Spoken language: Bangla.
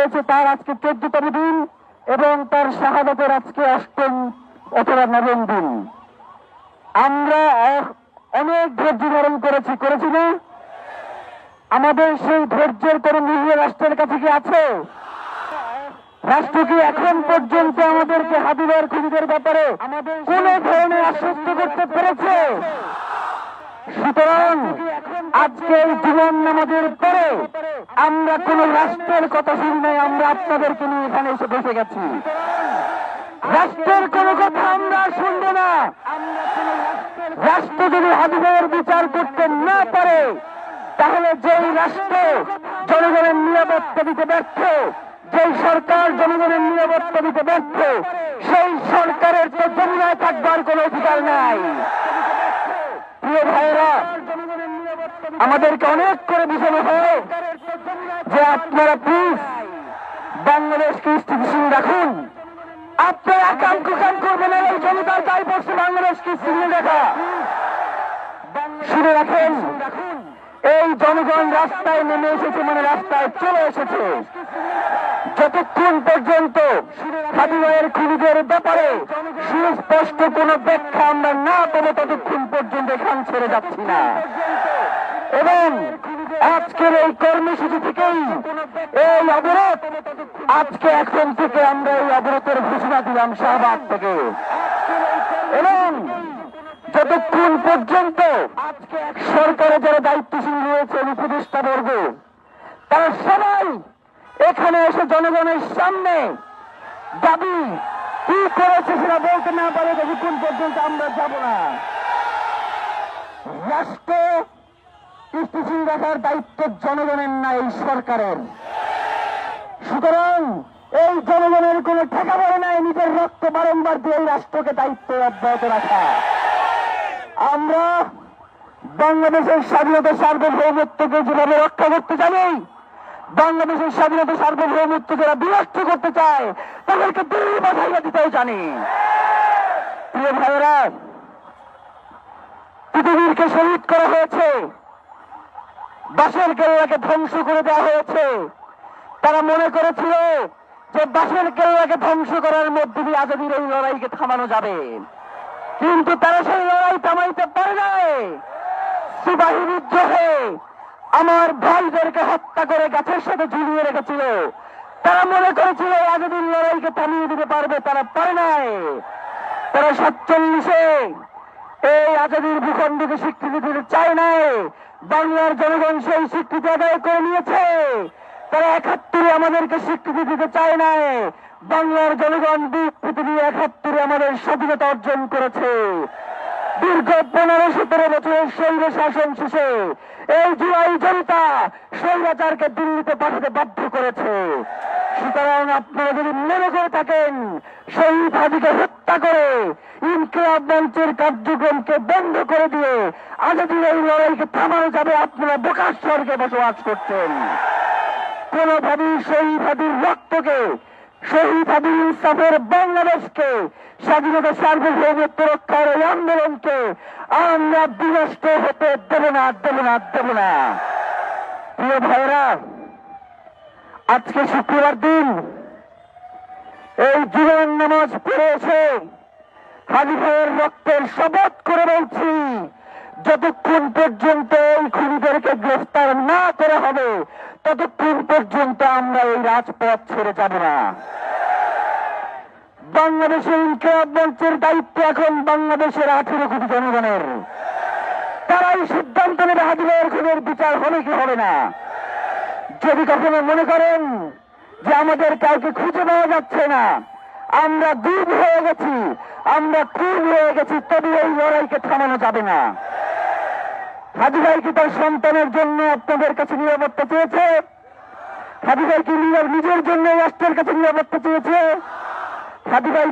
হয়েছে তার আজকে চোদ্দতম দিন এবং তার শাহাদতের আজকে অষ্টম অথবা নবম দিন। আমরা অনেক ধৈর্য ধারণ করেছি করেছি না? আমাদের সেই ধৈর্যের কোন মূল্য রাষ্ট্রের কাছে কি আছে? রাষ্ট্র কি এখন পর্যন্ত আমাদেরকে হাবিবের খুনিদের ব্যাপারে কোন ধরনের আশ্বস্ত করতে পেরেছে? সুতরাং আজকে এই জীবন নামাজের পরে আমরা কোন রাষ্ট্রের কথা শুনি নাই, আমরা আপনাদেরকে নিয়ে এখানে এসে বসে গেছি। রাষ্ট্রের কোন কথা আমরা শুনব না। রাষ্ট্র যদি হাবিবের বিচার করতে না পারে, তাহলে যেই রাষ্ট্র জনগণের নিরাপত্তা দিতে ব্যর্থ, যেই সরকার জনগণের নিরাপত্তা দিতে ব্যর্থ, সেই সরকারের তো যমুনায় থাকবার কোনো অধিকার নাই। প্রিয় ভাইয়েরা আমাদেরকে অনেক করে বোঝানো হয় যে আপনারা প্লিজ বাংলাদেশকে স্থিতিশীল রাখুন। আপনারা কাম করবেন এই জনতার গায়ে পড়ছে বাংলাদেশকে স্থিতিশীল রাখা শুনে রাখেন, এই জনগণ রাস্তায় নেমে এসেছে মানে রাস্তায় চলে এসেছে। যতক্ষণ পর্যন্ত হাবিবের খুনিদের ব্যাপারে সুস্পষ্ট কোন ব্যাখ্যা আমরা না পাবো, ততক্ষণ পর্যন্ত এখান ছেড়ে যাচ্ছি না। এবং আজকের এই কর্মসূচি থেকেই এই অবরোধ, আজকে এখন থেকে আমরা এই অবরোধের ঘোষণা দিলাম শাহবাগ থেকে। এবং যতক্ষণ পর্যন্ত সরকারে যারা দায়িত্বশীল রয়েছেন উপদেষ্টা বর্গ তারা সবাই এখানে এসে জনগণের সামনে দাবি কি করেছে সেটা বলতে না পারে, ততক্ষণ পর্যন্ত আমরা যাব না। রাষ্ট্র স্থিতিশীল রাখার দায়িত্ব জনগণের না এই সরকারের। সুতরাং এই জনগণের কোনো ঠেকা পড়ে নাই, নিজের রক্ত বারংবার দিয়ে রাষ্ট্রকে দায়িত্ব অব্যাহত রাখা। আমরা বাংলাদেশের স্বাধীনতা সার্বভৌমত্বকে যেভাবে রক্ষা করতে জানি, বাংলাদেশের স্বাধীনতা সার্বভৌমত্ব যারা বিনষ্ট করতে চায়, তাদেরকে দুই বাধাইয়া দিতেও জানি। প্রিয় ভাইয়েরা পৃথিবীরকে শহীদ করা হয়েছে। বাসের কেল্লাকে ধ্বংস করে দেওয়া হয়েছে। তারা মনে করেছিল যে বাসের কেল্লাকে ধ্বংস করার মধ্যে দিয়ে আজাদির এই লড়াইকে থামানো যাবে। কিন্তু তারা সেই লড়াই থামাইতে পারে নাই। সিপাহী বিদ্রোহে আমার ভাইদেরকে হত্যা করে গাছের সাথে ঝুলিয়ে রেখেছিল। তারা মনে করেছিল আজাদির লড়াইকে থামিয়ে দিতে পারবে, তারা পারে নাই। তারা সাতচল্লিশে আজাদির ভূখণ্ডকে স্বীকৃতি দিতে চায় নাই। বাংলার জনগণ সেই স্বীকৃতি আদায় করে নিয়েছে। তারা একাত্তরে আমাদেরকে স্বীকৃতি দিতে চায় নাই। বাংলার জনগণ পৃথিবী একাত্তরে আমাদের স্বাধীনতা অর্জন করেছে। দীর্ঘ পনেরো সতেরো বছরের শৈল শাসন শেষে এই জুলাই জনতা স্বৈরাচারকে দিল্লিতে পাঠাতে বাধ্য করেছে। সুতরাং আপনারা যদি মনে করে থাকেন শহীদ হাজিকে হত্যা করে ইনকিলাব মঞ্চের কার্যক্রমকে বন্ধ করে দিয়ে আজাদির এই লড়াইকে থামানো যাবে আপনারা বোকার স্বর্গে বসবাস করছেন। কোনোভাবেই শহীদ হাদির রক্তকে শহীদ হাদির ইনসাফের বাংলাদেশকে, স্বাধীনতা সার্বভৌমত্ব রক্ষার এই আন্দোলনকে আমরা বিনষ্ট হতে দেব না দেব না দেব না। প্রিয় ভাইরা আজকে শুক্রবার দিন এই জীবন নামাজ পড়ে এসে হাজি রক্তের শপথ করে বলছি, যতক্ষণ পর্যন্ত এই খুনিদেরকে গ্রেফতার না করা হবে, ততক্ষণ পর্যন্ত আমরা এই রাজপথ ছেড়ে যাব না। বাংলাদেশের ইনকিলাব মঞ্চের দায়িত্ব এখন বাংলাদেশের আঠেরো কোটি জনগণের। তারাই সিদ্ধান্ত নেবে হাজিবের খুনের বিচার হবে কি হবে না। যদি কখনো মনে করেন যে আমাদের কাউকে খুঁজে পাওয়া যাচ্ছে না, আমরা দুধ হয়ে গেছি, আমরা খুন হয়ে গেছি তবে এই লড়াইকে থামানো যাবে না। হাজি ভাই কি তার সন্তানের জন্য আপনাদের কাছে নিরাপত্তা চেয়েছে? হাজি ভাই কি নিজের জন্য রাষ্ট্রের কাছে নিরাপত্তা চেয়েছে? হাজি ভাই